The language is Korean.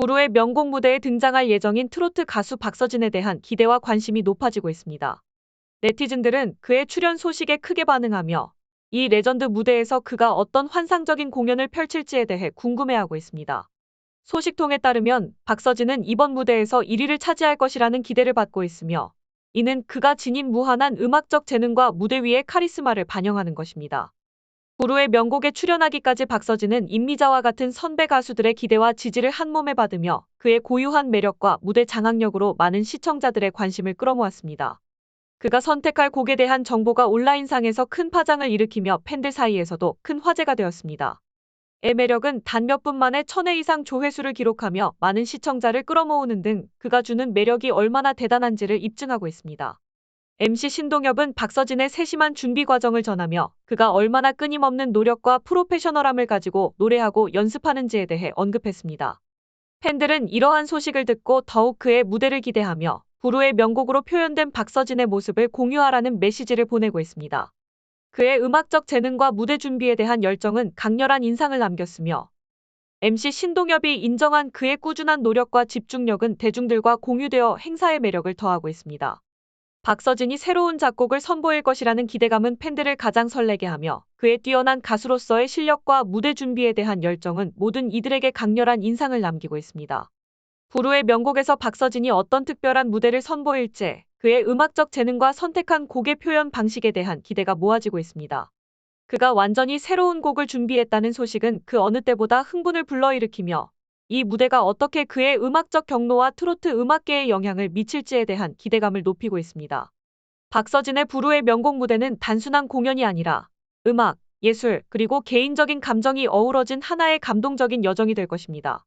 부르의 명곡 무대에 등장할 예정인 트로트 가수 박서진에 대한 기대와 관심이 높아지고 있습니다. 네티즌들은 그의 출연 소식에 크게 반응하며 이 레전드 무대에서 그가 어떤 환상적인 공연을 펼칠지에 대해 궁금해하고 있습니다. 소식통에 따르면 박서진은 이번 무대에서 1위를 차지할 것이라는 기대를 받고 있으며 이는 그가 지닌 무한한 음악적 재능과 무대 위의 카리스마를 반영하는 것입니다. 부르의 명곡에 출연하기까지 박서진은 임미자와 같은 선배 가수들의 기대와 지지를 한 몸에 받으며 그의 고유한 매력과 무대 장악력으로 많은 시청자들의 관심을 끌어모았습니다. 그가 선택할 곡에 대한 정보가 온라인상에서 큰 파장을 일으키며 팬들 사이에서도 큰 화제가 되었습니다. 의 매력은 단 몇 분 만에 천회 이상 조회수를 기록하며 많은 시청자를 끌어모으는 등 그가 주는 매력이 얼마나 대단한지를 입증하고 있습니다. MC 신동엽은 박서진의 세심한 준비 과정을 전하며 그가 얼마나 끊임없는 노력과 프로페셔널함을 가지고 노래하고 연습하는지에 대해 언급했습니다. 팬들은 이러한 소식을 듣고 더욱 그의 무대를 기대하며 부르의 명곡으로 표현된 박서진의 모습을 공유하라는 메시지를 보내고 있습니다. 그의 음악적 재능과 무대 준비에 대한 열정은 강렬한 인상을 남겼으며 MC 신동엽이 인정한 그의 꾸준한 노력과 집중력은 대중들과 공유되어 행사의 매력을 더하고 있습니다. 박서진이 새로운 작곡을 선보일 것이라는 기대감은 팬들을 가장 설레게 하며 그의 뛰어난 가수로서의 실력과 무대 준비에 대한 열정은 모든 이들에게 강렬한 인상을 남기고 있습니다. 부르의 명곡에서 박서진이 어떤 특별한 무대를 선보일지 그의 음악적 재능과 선택한 곡의 표현 방식에 대한 기대가 모아지고 있습니다. 그가 완전히 새로운 곡을 준비했다는 소식은 그 어느 때보다 흥분을 불러일으키며 이 무대가 어떻게 그의 음악적 경로와 트로트 음악계에 영향을 미칠지에 대한 기대감을 높이고 있습니다. 박서진의 부르의 명곡 무대는 단순한 공연이 아니라 음악, 예술, 그리고 개인적인 감정이 어우러진 하나의 감동적인 여정이 될 것입니다.